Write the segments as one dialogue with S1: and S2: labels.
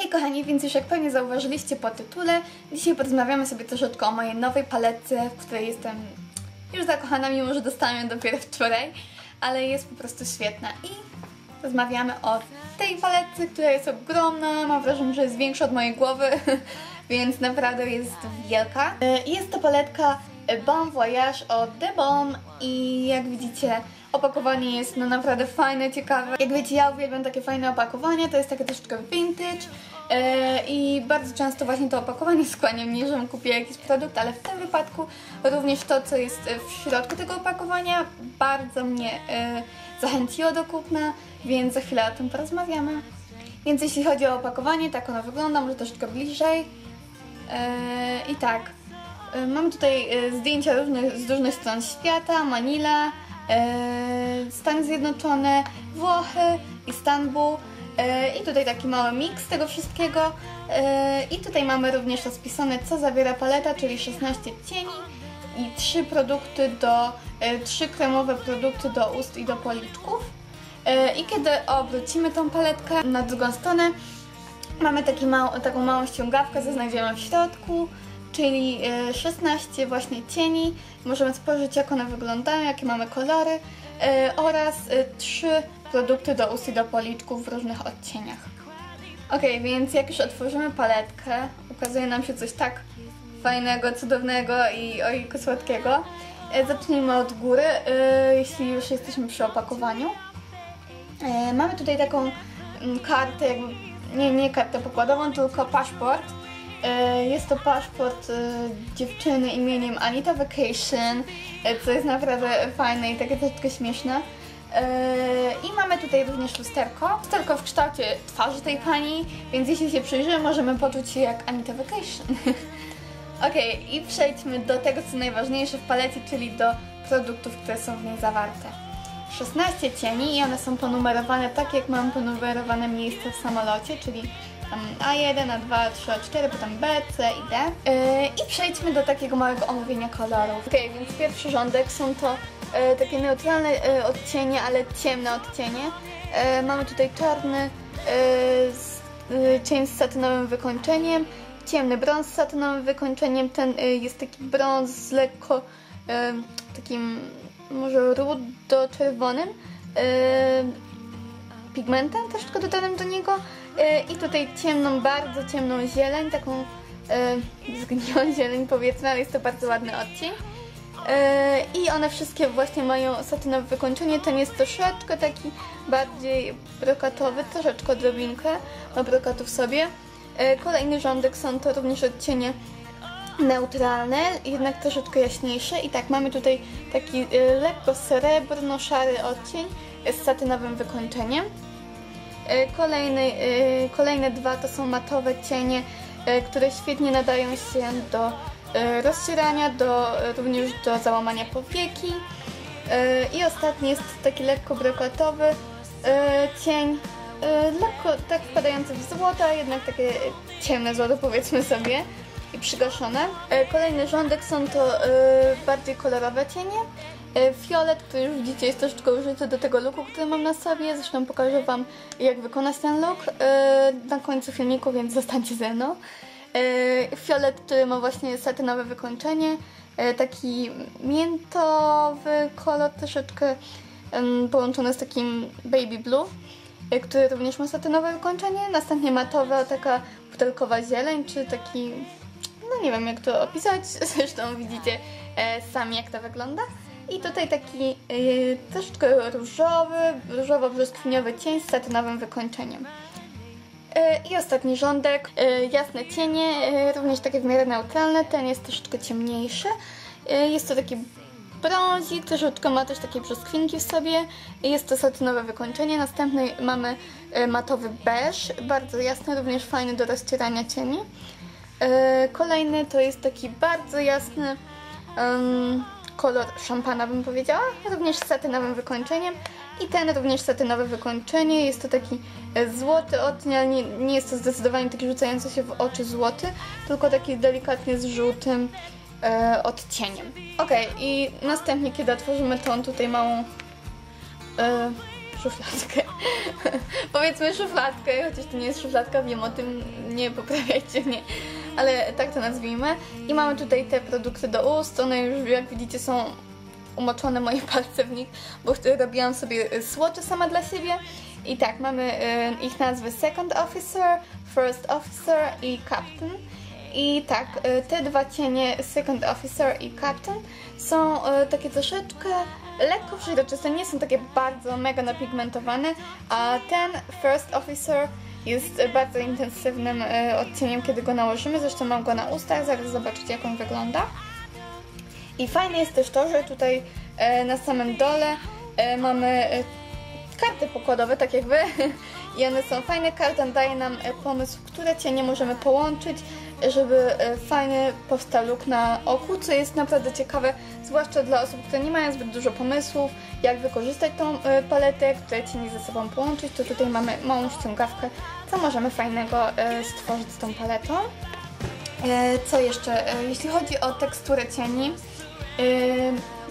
S1: Hej kochani, więc już jak pewnie zauważyliście po tytule, dzisiaj porozmawiamy sobie troszeczkę o mojej nowej paletce, w której jestem już zakochana, mimo że dostałam ją dopiero wczoraj, ale jest po prostu świetna i rozmawiamy o tej paletce, która jest ogromna, mam wrażenie, że jest większa od mojej głowy, więc naprawdę jest wielka. E, Jest to paletka Bon Voyage od The Balm i jak widzicie opakowanie jest no naprawdę fajne, ciekawe. Jak wiecie, ja uwielbiam takie fajne opakowania, to jest takie troszeczkę vintage e, i bardzo często właśnie to opakowanie skłania mnie, żebym kupiła jakiś produkt, ale w tym wypadku również to, co jest w środku tego opakowania bardzo mnie e, zachęciło do kupna, więc za chwilę o tym porozmawiamy. Więc jeśli chodzi o opakowanie, tak ono wygląda, może troszeczkę bliżej. E, I tak, e, mamy tutaj e, zdjęcia różnych, z różnych stron świata, Manila, e, Stany Zjednoczone, Włochy, Istanbul e, i tutaj taki mały miks tego wszystkiego. E, I tutaj mamy również rozpisane, co zawiera paleta, czyli 16 cieni i 3 produkty do, e, 3 kremowe produkty do ust i do policzków. E, I kiedy obrócimy tą paletkę na drugą stronę, mamy taki mał, taką małą ściągawkę, co znajdziemy w środku, czyli e, 16 właśnie cieni. Możemy spojrzeć, jak one wyglądają, jakie mamy kolory e, oraz e, 3 produkty do ust i do policzków w różnych odcieniach. Ok, więc jak już otworzymy paletkę, ukazuje nam się coś tak fajnego, cudownego i ojku słodkiego. E, Zacznijmy od góry, e, jeśli już jesteśmy przy opakowaniu. E, Mamy tutaj taką mm, kartę, nie, nie kartę pokładową, tylko paszport. Jest to paszport dziewczyny imieniem Anita Vacation, co jest naprawdę fajne i takie troszeczkę śmieszne. E, I mamy tutaj również lusterko. Lusterko w kształcie twarzy tej pani, więc jeśli się przyjrzymy, możemy poczuć się jak Anita Vacation. Okej, i przejdźmy do tego, co najważniejsze w palecie, czyli do produktów, które są w niej zawarte. 16 cieni i one są ponumerowane tak, jak mam ponumerowane miejsce w samolocie, czyli tam A1, A2, A3, A4, potem B, C i D. Yy, I przejdźmy do takiego małego omówienia kolorów. Ok, więc pierwszy rządek są to yy, takie neutralne yy, odcienie, ale ciemne odcienie. Yy, mamy tutaj czarny yy, z, yy, cień z satynowym wykończeniem, ciemny brąz z satynowym wykończeniem, ten yy, jest taki brąz z lekko yy, takim może rudo-czerwonym yy, pigmentem troszeczkę dodanym do niego yy, i tutaj ciemną, bardzo ciemną zieleń, taką yy, zgniłą zieleń powiedzmy, ale jest to bardzo ładny odcień. Yy, I one wszystkie właśnie mają satynowe wykończenie. Ten jest troszeczkę taki bardziej brokatowy, troszeczkę odrobinkę ma brokatu w sobie. Yy, kolejny rządek są to również odcienie neutralne, jednak troszeczkę jaśniejsze. I tak, mamy tutaj taki y, lekko srebrno-szary odcień z satynowym wykończeniem. Kolejny, kolejne dwa to są matowe cienie, które świetnie nadają się do rozcierania, do, y, również do załamania powieki. Y, I ostatni jest taki lekko brokatowy cień, lekko tak wpadający w złoto, a jednak takie ciemne złoto powiedzmy sobie i przygaszone. E, Kolejny rządek są to e, bardziej kolorowe cienie. E, Fiolet, który już widzicie jest troszeczkę użyty do tego looku, który mam na sobie. Zresztą pokażę Wam jak wykonać ten look e, na końcu filmiku, więc zostańcie ze mną. E, Fiolet, który ma właśnie satynowe wykończenie. E, Taki miętowy kolor, troszeczkę połączony z takim baby blue e, który również ma satynowe wykończenie. Następnie matowa, taka butelkowa zieleń, czy taki no nie wiem jak to opisać, zresztą widzicie sami jak to wygląda. I tutaj taki troszeczkę różowy, różowo-brzoskwiniowy cień z satynowym wykończeniem. E, I ostatni rządek, e, jasne cienie, e, również takie w miarę neutralne, ten jest troszeczkę ciemniejszy. Jest to taki brązik, troszeczkę ma też takie brzoskwinki w sobie. Jest to satynowe wykończenie. Następny mamy matowy beż, bardzo jasny, również fajny do rozcierania cieni. Kolejny to jest taki bardzo jasny em, kolor szampana, bym powiedziała, również z satynowym wykończeniem. I ten również satynowe wykończenie. Jest to taki złoty odcień, nie, nie jest to zdecydowanie taki rzucający się w oczy złoty, tylko taki delikatnie z żółtym e, odcieniem. Ok, i następnie, kiedy otworzymy tą tutaj małą e, szufladkę, powiedzmy szufladkę, chociaż to nie jest szufladka, wiem o tym, nie poprawiajcie mnie, ale tak to nazwijmy. I mamy tutaj te produkty do ust, one już jak widzicie są umoczone moje palce w nich, bo robiłam sobie słocze sama dla siebie. I tak, mamy ich nazwy Second Officer, First Officer i Captain. I tak, y, te dwa cienie Second Officer i Captain są y, takie troszeczkę lekko przeźroczyste, nie są takie bardzo mega napigmentowane, a ten First Officer jest bardzo intensywnym y, odcieniem, kiedy go nałożymy. Zresztą mam go na ustach, zaraz zobaczycie jak on wygląda. I fajne jest też to, że tutaj e, na samym dole e, mamy e, karty pokładowe, tak jak wy. I one są fajne. Karta daje nam e, pomysł, które cienie możemy połączyć, żeby e, fajny powstał look na oku, co jest naprawdę ciekawe, zwłaszcza dla osób, które nie mają zbyt dużo pomysłów, jak wykorzystać tą e, paletę, które cienie ze sobą połączyć, to tutaj mamy małą ściągawkę, co możemy fajnego stworzyć z tą paletą. Co jeszcze? Jeśli chodzi o teksturę cieni,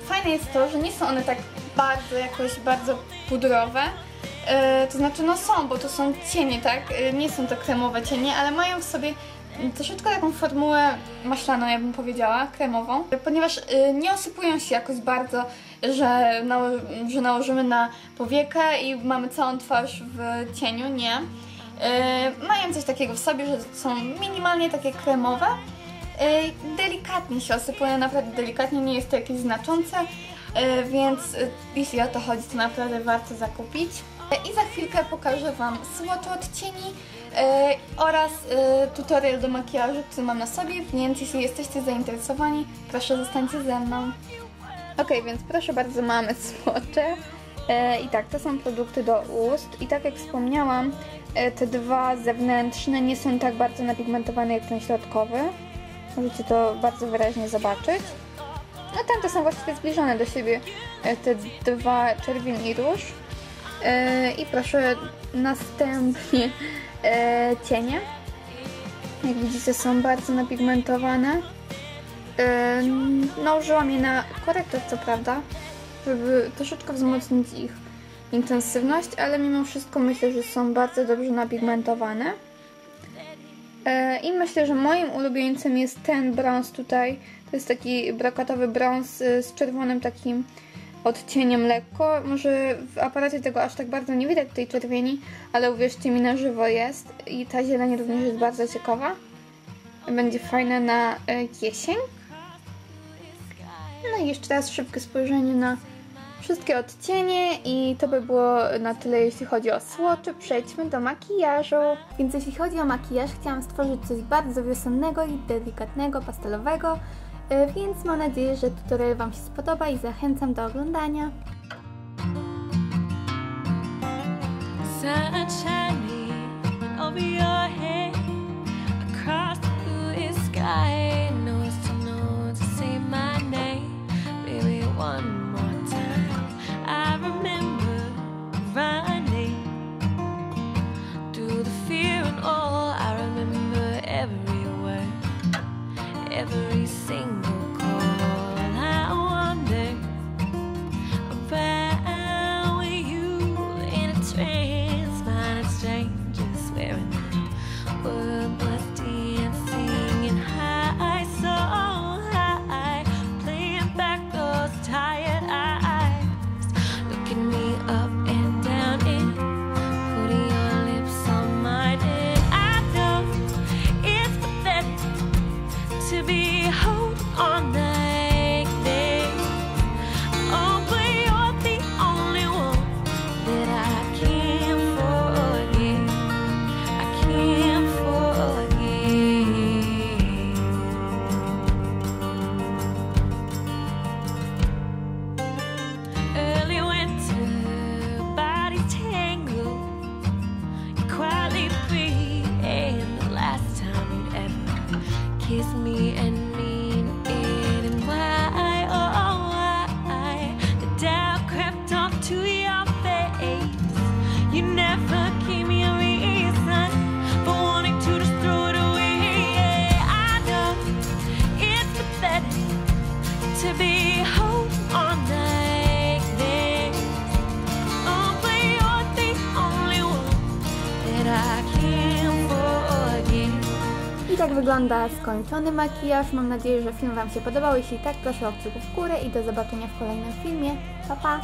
S1: fajne jest to, że nie są one tak bardzo jakoś bardzo pudrowe. E, To znaczy, no są, bo to są cienie, tak? E, Nie są to kremowe cienie, ale mają w sobie troszeczkę taką formułę maślaną, ja bym powiedziała, kremową, ponieważ e, nie osypują się jakoś bardzo, że, nało- że nałożymy na powiekę i mamy całą twarz w cieniu, nie. Mają coś takiego w sobie, że są minimalnie takie kremowe. Delikatnie się osypują, naprawdę delikatnie, nie jest to jakieś znaczące, więc e, jeśli o to chodzi, to naprawdę warto zakupić. E, I za chwilkę pokażę Wam słocze odcieni e, oraz e, tutorial do makijażu, który mam na sobie, więc jeśli jesteście zainteresowani, proszę zostańcie ze mną. Ok, więc proszę bardzo, mamy słocze. E, I tak, to są produkty do ust. I tak jak wspomniałam, e, te dwa zewnętrzne nie są tak bardzo napigmentowane jak ten środkowy. Możecie to bardzo wyraźnie zobaczyć. No tamte są właściwie zbliżone do siebie, e, te dwa czerwień i róż. E, I proszę następnie e, cienie. Jak widzicie są bardzo napigmentowane. E, nałożyłam je na korektor co prawda, żeby troszeczkę wzmocnić ich intensywność, ale mimo wszystko myślę, że są bardzo dobrze napigmentowane. I myślę, że moim ulubieńcem jest ten brąz tutaj. To jest taki brokatowy brąz y, z czerwonym takim odcieniem lekko. Może w aparacie tego aż tak bardzo nie widać tej czerwieni, ale uwierzcie mi, na żywo jest. I ta zieleń również jest bardzo ciekawa. Będzie fajna na y, jesień. No i jeszcze raz szybkie spojrzenie na wszystkie odcienie i to by było na tyle, jeśli chodzi o słocze. Przejdźmy do makijażu. Więc jeśli chodzi o makijaż, chciałam stworzyć coś bardzo wiosennego i delikatnego, pastelowego, więc mam nadzieję, że tutorial Wam się spodoba i zachęcam do oglądania.
S2: Sun shining over your
S1: wygląda skończony makijaż. Mam nadzieję, że film Wam się podobał. Jeśli tak, proszę o kciuków w górę i do zobaczenia w kolejnym filmie. Pa, pa!